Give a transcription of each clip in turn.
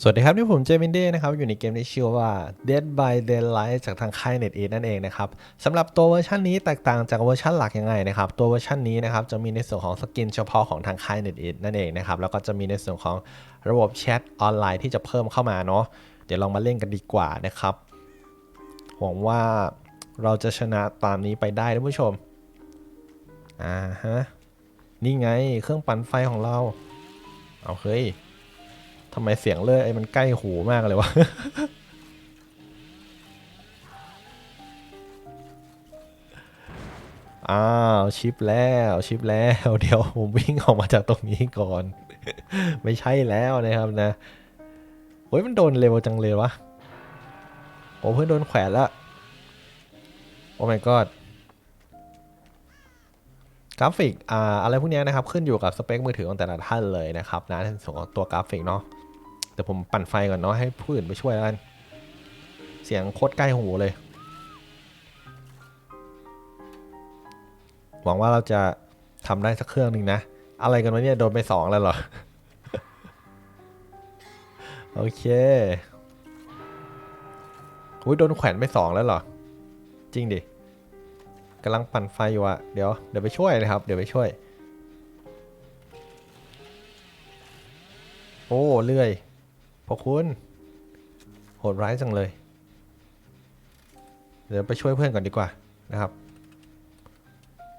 สวัสดีครับนี่ผมเจมินเด้นะครับ อยู่ในเกมที่ชื่อว่า Dead by Daylight จากทางค่าย NetEase นั่นเองนะครับสำหรับตัวเวอร์ชันนี้แตกต่างจากเวอร์ชันหลักยังไงนะครับ ตัวเวอร์ชันนี้นะครับจะมีในส่วนของสกินเฉพาะของทางค่าย NetEase นั่นเองนะครับ แล้วก็จะมีในส่วนของระบบแชทออนไลน์ที่จะเพิ่มเข้ามาเนาะเดี๋ยวลองมาเล่นกันดีกว่านะครับหวังว่าเราจะชนะตามนี้ไปได้ท่านผู้ชมอ่าฮะนี่ไงเครื่องปั่นไฟของเรา เอาเฮ้ย ทำไมเสียงเลื่อยไอ้มันใกล้หูมากเลยวะอ้าวชิปแล้วชิปแล้วเดี๋ยวผมวิ่งออกมาจากตรงนี้ก่อน ไม่ใช่แล้วนะครับนะโอ้ยมันโดนเร็วจังเลยวะโอ้เพื่อนโดนแขวนละโอ้ my god กราฟิกอ่าอะไรพวกเนี้ยนะครับ ขึ้นอยู่กับสเปคมือถือของแต่ละท่านเลยนะครับนะในส่วนของตัวกราฟิกเนาะ แต่ผมปั่นไฟก่อนเนาะให้ผู้อื่นไปช่วยแล้วกัน เสียงโคตรใกล้หูเลย หวังว่าเราจะทำได้สักเครื่องหนึ่งนะ อะไรกันวะเนี่ยโดนไปสองแล้วเหรอ โอเคอุ้ยโดนแขวนไปสองแล้วเหรอ จริงดิกำลังปั่นไฟอยู่อะเดี๋ยวเดี๋ยวไปช่วยนะครับ เดี๋ยวไปช่วย โอ้ เลื่อย พอคุณ โหดร้ายจังเลย เดี๋ยวไปช่วยเพื่อนก่อนดีกว่านะครับ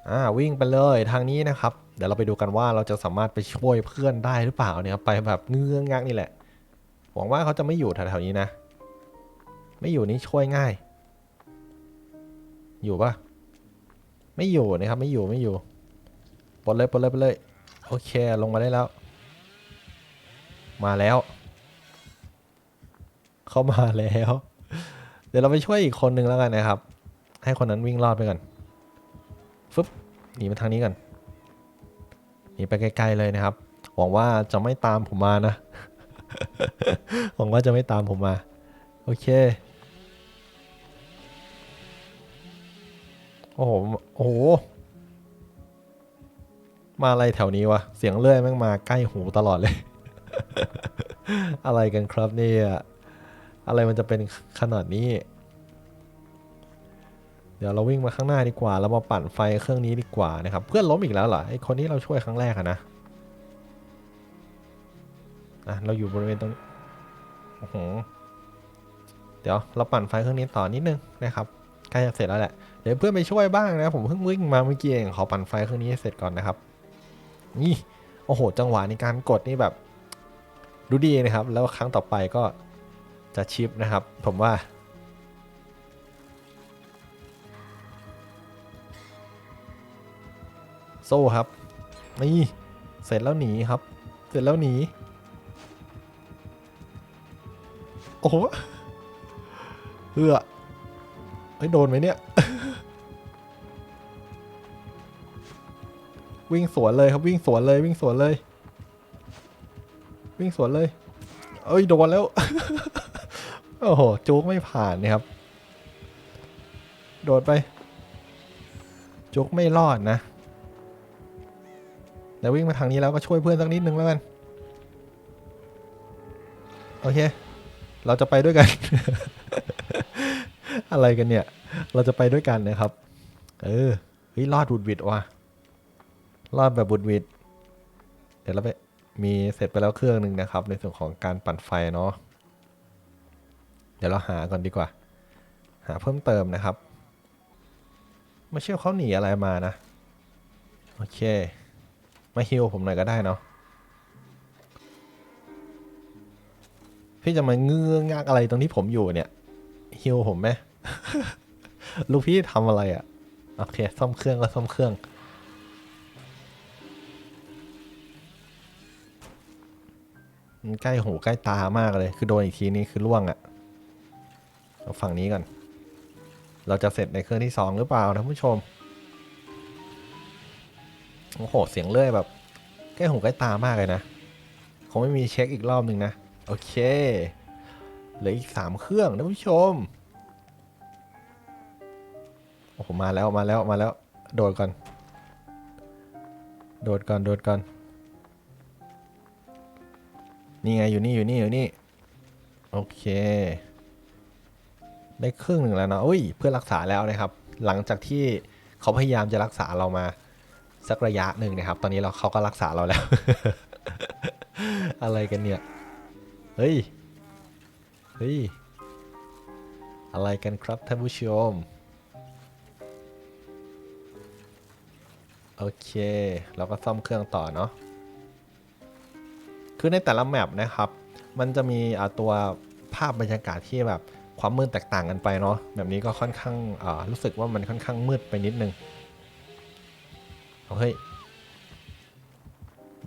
อ่าวิ่งไปเลยทางนี้นะครับ เดี๋ยวเราไปดูกันว่าเราจะสามารถไปช่วยเพื่อนได้หรือเปล่าเนี่ยครับไปแบบเงื้องักนี่แหละ หวังว่าเขาจะไม่อยู่แถวๆนี้นะ ไม่อยู่นี่ช่วยง่าย อยู่ปะไม่อยู่นะครับไม่อยู่ไม่อยู่ปลดเลยปลดเลยปลดเลย โอเคลงมาได้แล้ว มาแล้ว เข้ามาแล้ว เดี๋ยวเราไปช่วยอีกคนนึงแล้วกันนะครับ ให้คนนั้นวิ่งรอดไปก่อนฟึบหนีมาทางนี้ก่อนหนีไปไกลๆเลยนะครับ หวังว่าจะไม่ตามผมมานะ หวังว่าจะไม่ตามผมมา โอเค โอ้โห โอ้โห มาอะไรแถวนี้วะ เสียงเลื่อยแม่งมาใกล้หูตลอดเลย อะไรกันครับเนี่ย อะไรมันจะเป็นขนาดนี้ เดี๋ยวเราวิ่งมาข้างหน้าดีกว่า เรามาปั่นไฟเครื่องนี้ดีกว่านะครับ เพื่อนล้มอีกแล้วเหรอไอคนที่เราช่วยครั้งแรกอะนะอะเราอยู่บริเวณตรงโอ้โหเดี๋ยวเราปั่นไฟเครื่องนี้ต่อนิดนึงนะครับใกล้จะเสร็จแล้วแหละเดี๋ยวเพื่อนไปช่วยบ้างนะผมเพิ่งวิ่งมาเมื่อกี้เองขอปั่นไฟเครื่องนี้ให้เสร็จก่อนนะครับ นี่โอ้โห จังหวะในการกดนี่แบบ ดูดีนะครับ แล้วครั้งต่อไปก็ จะชิปนะครับ ผมว่า โซ่ครับ นี่ เสร็จแล้วหนีครับ เสร็จแล้วหนี โอ้โหเฮือเฮ้ยโดนไหมเนี่ย วิ่งสวนเลยครับวิ่งสวนเลยวิ่งสวนเลย วิ่งสวนเลย เอ้ย โดนแล้ว โอ้โหจุกไม่ผ่านนะครับ โดดไป จุกไม่รอดนะเดี๋ยววิ่งมาทางนี้แล้วก็ช่วยเพื่อนสักนิดนึงแล้วกัน โอเค เราจะไปด้วยกัน อะไรกันเนี่ย เราจะไปด้วยกันนะครับ เออเฮ้ยรอดบุดวิดว่ะรอดแบบบุดวิดเดี๋ยวเราไปมีเสร็จไปแล้วเครื่องหนึ่งนะครับ ในส่วนของการปั่นไฟเนาะ ดี๋ยวเราหาก่อนดีกว่า หาเพิ่มเติมนะครับ ไม่เชื่อเขาหนีอะไรมานะ โอเค มาฮิวผมหน่อยก็ได้เนาะพี่จะมาเงื้องากอะไรตรงที่ผมอยู่เนี่ยฮิวผมไหมลูกพี่ทำอะไรอะ่ะ โอเค ซ่อมเครื่องก็ซ่อมเครื่องมันใกล้หูใกล้ตามากเลย คือโดนอีกทีนี้คือล่วงอะ่ะ เอาฝั่งนี้ก่อน เราจะเสร็จในเครื่องที่สองหรือเปล่าท่านผู้ชม โอ้โห เสียงเลื่อยแบบใกล้หูใกล้ตามากเลยนะ คงไม่มีเช็คอีกรอบหนึ่งนะ โอเค เหลืออีกสามเครื่องท่านผู้ชม โอ้โห มาแล้วมาแล้วมาแล้ว โดดก่อน โดดก่อนโดดก่อน นี่ไงอยู่นี่อยู่นี่อยู่นี่ โอเค ได้ครึ่งหนึ่งแล้วนะอุ้ยเพื่อรักษาแล้วนะครับ หลังจากที่เขาพยายามจะรักษาเรามาสักระยะหนึ่งนะครับ ตอนนี้เราเขาก็รักษาเราแล้ว อะไรกันเนี่ย เฮ้ย เฮ้ย อะไรกันครับท่านผู้ชม โอเค เราก็ซ่อมเครื่องต่อเนาะ คือในแต่ละแมปนะครับ มันจะมีอ่าตัวภาพบรรยากาศที่แบบ ความมืดแตกต่างกันไปเนาะแบบนี้ก็ค่อนข้างรู้สึกว่ามันค่อนข้างมืดไปนิดนึงเอาเฮ้ย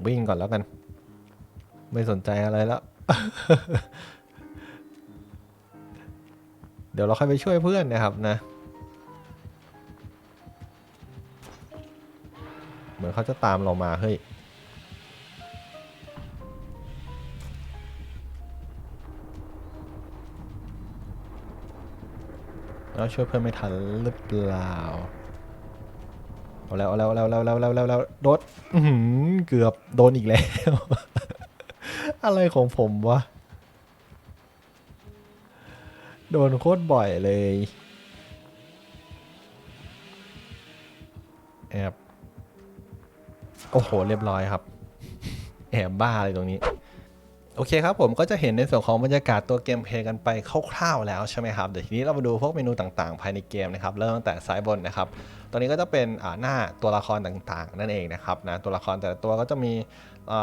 วิ่งก่อนแล้วกัน ไม่สนใจอะไรแล้ว เดี๋ยวเราค่อยไปช่วยเพื่อนนะครับนะ เหมือนเขาจะตามเรามาเฮ้ย เราช่วยเพื่อนไม่ทันหรือเปล่าเอาแล้วเอาแล้วเอาแล้วเอาแล้วเอาแล้วเอาแล้วโดดอื้อหือเกือบโดนอีกแล้ว อะไรของผมวะ โดนโคตรบ่อยเลยแอบโอ้โห เรียบร้อยครับ แอบบ้าเลยตรงนี้ โอเคครับผมก็จะเห็นในส่วนของบรรยากาศตัวเกมเพลย์กันไปคร่าวๆแล้วใช่ไหมครับเดี๋ยวทีนี้เรามาดูพวกเมนูต่างๆ ภายในเกมนะครับเริ่มตั้งแต่ซ้ายบนนะครับตอนนี้ก็จะเป็นหน้าตัวละครต่างๆ นั่นเองนะครับนะตัวละครแต่ละตัวก็จะมี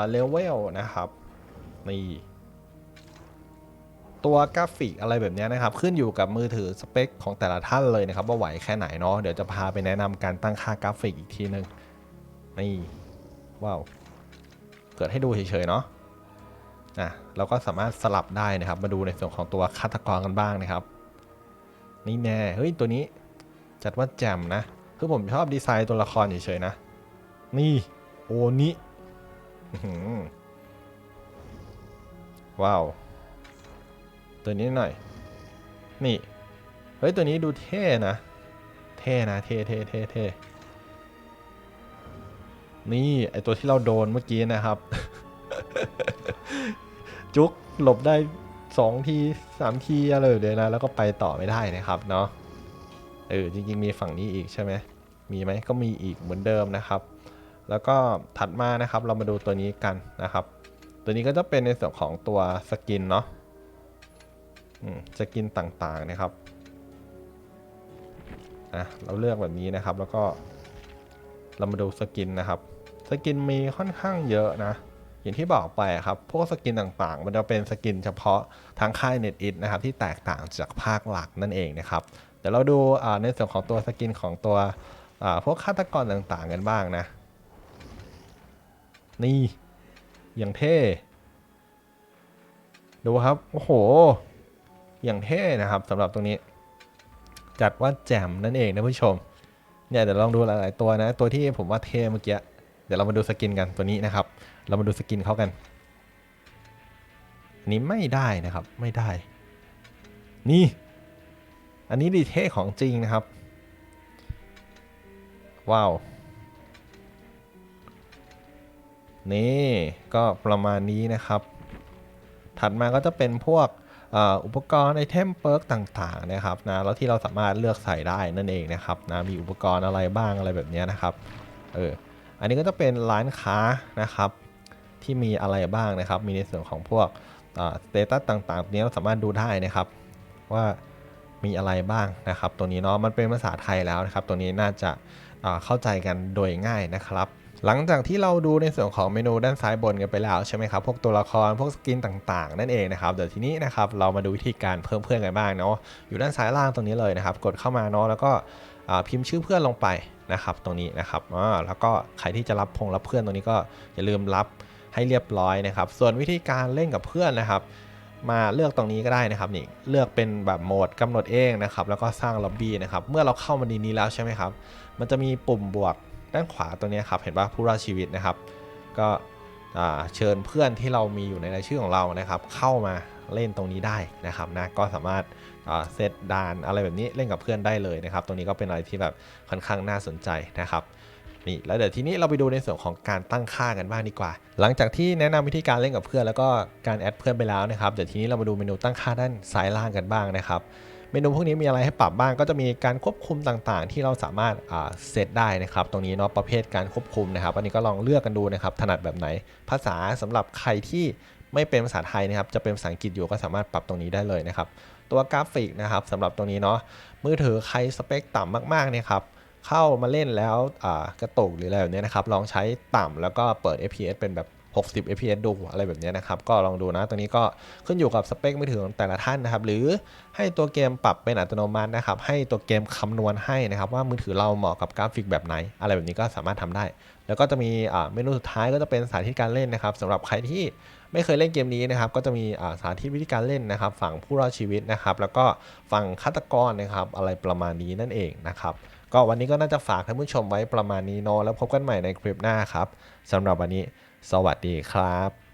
เลเวลนะครับนี่ตัวกราฟิกอะไรแบบนี้นะครับ ขึ้นอยู่กับมือถือสเปคของแต่ละท่านเลยนะครับ ว่าไหวแค่ไหนเนาะเดี๋ยวจะพาไปแนะนำการตั้งค่ากราฟิกอีกทีนึงนี่ว้าวเกิดให้ดูเฉยๆเนาะ อะเราก็สามารถสลับได้นะครับ มาดูในส่วนของตัวฆาตกรกันบ้างนะครับ นี่แน่เฮ้ยตัวนี้จัดว่าแจ่มนะ คือผมชอบดีไซน์ตัวละครเฉยๆนะ นี่โอนี้ว้าว ตัวนี้หน่อย นี่ เฮ้ย ตัวนี้ดูเท่นะ เท่นะ เท่เท่เท่เท่นี่ ไอตัวที่เราโดนเมื่อกี้นะครับ จุกหลบได้สองทีสามทีอะไรแบบเนี้ยนะแล้วก็ไปต่อไม่ได้นะครับเนาะเออจริงๆมีฝั่งนี้อีกใช่ไหมมีไหมก็มีอีกเหมือนเดิมนะครับ แล้วก็ถัดมานะครับเรามาดูตัวนี้กันนะครับ ตัวนี้ก็จะเป็นในส่วนของตัวสกินเนาะสกินต่างๆนะครับอะเราเลือกแบบนี้นะครับแล้วก็เรามาดูสกินนะครับ สกินมีค่อนข้างเยอะนะ อย่างที่บอกไปครับ พวกสกินต่างๆ มันจะเป็นสกินเฉพาะทางค่าย NetEase นะครับที่แตกต่างจากภาคหลักนั่นเองนะครับเดี๋ยวเราดูในส่วนของตัวสกินของตัวพวกฆาตกรต่างๆกันบ้างนะ นี่อย่างเท่ ดูครับ โอ้โห อย่างเท่นะครับสำหรับตรงนี้ จัดว่าแจ่มนั่นเองนะผู้ชมเนี่ยเดี๋ยวลองดูหลายๆตัวนะ ตัวที่ผมว่าเท่เมื่อกี้ เดี๋ยวเรามาดูสกินกันตัวนี้นะครับ เรามาดูสกินเขากัน อันนี้ไม่ได้นะครับ ไม่ได้ นี่ อันนี้ดีเท่ของจริงนะครับ ว้าว นี่ ก็ประมาณนี้นะครับ ถัดมาก็จะเป็นพวกอ,อุปกรณ์ไอเทมเปิร์กต่างๆนะครับนะแล้วที่เราสามารถเลือกใส่ได้นั่นเองนะครับนะมีอุปกรณ์อะไรบ้างอะไรแบบนี้นะครับเอออันนี้ก็จะเป็นร้านค้านะครับ ที่มีอะไรบ้างนะครับ มีในส่วนของพวกสเตตัสต่างๆ นี้เราสามารถดูได้นะครับ ว่ามีอะไรบ้างนะครับ ตัวนี้เนาะมันเป็นภาษาไทยแล้วนะครับ ตัวนี้น่าจะเข้าใจกันโดยง่ายนะครับ หลังจากที่เราดูในส่วนของเมนูด้านซ้ายบนกันไปแล้วใช่ไหมครับ พวกตัวละครพวกสกินต่างๆ นั่นเองนะครับ เดี๋ยวทีนี้นะครับเรามาดูวิธีการเพิ่มเพื่อนกันบ้างเนาะ อยู่ด้านซ้ายล่างตรงนี้เลยนะครับ กดเข้ามาเนาะแล้วก็พิมพ์ชื่อเพื่อนลงไปนะครับ ตรงนี้นะครับแล้วก็ใครที่จะรับพงรับเพื่อนตรงนี้ก็อย่าลืมรับ ให้เรียบร้อยนะครับ ส่วนวิธีการเล่นกับเพื่อนนะครับ มาเลือกตรงนี้ก็ได้นะครับนี่เลือกเป็นแบบโหมดกำหนดเองนะครับ แล้วก็สร้างล็อบบี้นะครับ เมื่อเราเข้ามาดีนี้แล้วใช่ไหมครับ มันจะมีปุ่มบวกด้านขวาตัวนี้ครับ เห็นป่ะผู้รอดชีวิตนะครับ ก็เชิญเพื่อนที่เรามีอยู่ในรายชื่อของเรานะครับ เข้ามาเล่นตรงนี้ได้นะครับนะก็สามารถเซตดานอะไรแบบนี้เล่นกับเพื่อนได้เลยนะครับ ตรงนี้ก็เป็นอะไรที่แบบค่อนข้างน่าสนใจนะครับ นี่แล้วเดี๋ยวทีนี้เราไปดูในส่วนของการตั้งค่ากันบ้างดีกว่า หลังจากที่แนะนำวิธีการเล่นกับเพื่อนแล้วก็การแอดเพื่อนไปแล้วนะครับเดี๋ยวทีนี้เรามาดูเมนูตั้งค่าด้านซ้ายล่างกันบ้างนะครับเมนูพวกนี้มีอะไรให้ปรับบ้างก็จะมีการควบคุมต่างๆ ที่เราสามารถเซตได้นะครับ ตรงนี้เนาะประเภทการควบคุมนะครับ อันนี้ก็ลองเลือกกันดูนะครับ ถนัดแบบไหน ภาษาสำหรับใครที่ไม่เป็นภาษาไทยนะครับ จะเป็นภาษาอังกฤษอยู่ก็สามารถปรับตรงนี้ได้เลยนะครับ ตัวกราฟิกนะครับสำหรับตรงนี้เนาะมือถือใครสเปคต่ำมากๆเนี่ยครับ เข้ามาเล่นแล้วกระตุกหรืออะไรแบบนี้นะครับลองใช้ต่ำแล้วก็เปิด FPS เป็นแบบ60 FPS ดูอะไรแบบนี้นะครับ ก็ลองดูนะตรงนี้ก็ขึ้นอยู่กับสเปคมือถือของแต่ละท่านนะครับ หรือให้ตัวเกมปรับเป็นอัตโนมัตินะครับ ให้ตัวเกมคำนวณให้นะครับ ว่ามือถือเราเหมาะกับกราฟิกแบบไหน อะไรแบบนี้ก็สามารถทำได้ แล้วก็จะมีเมนูสุดท้ายก็จะเป็นสาธิตการเล่นนะครับสำหรับใครที่ไม่เคยเล่นเกมนี้นะครับ ก็จะมีสาธิตวิธีการเล่นนะครับ ฝั่งผู้รอดชีวิตนะครับ แล้วก็ฝั่งฆาตกรนะครับ อะไรประมาณนี้นั่นเองนะครับ ก็วันนี้ก็น่าจะฝากท่านผู้ชมไว้ประมาณนี้เนอะแล้วพบกันใหม่ในคลิปหน้าครับสำหรับวันนี้ สวัสดีครับ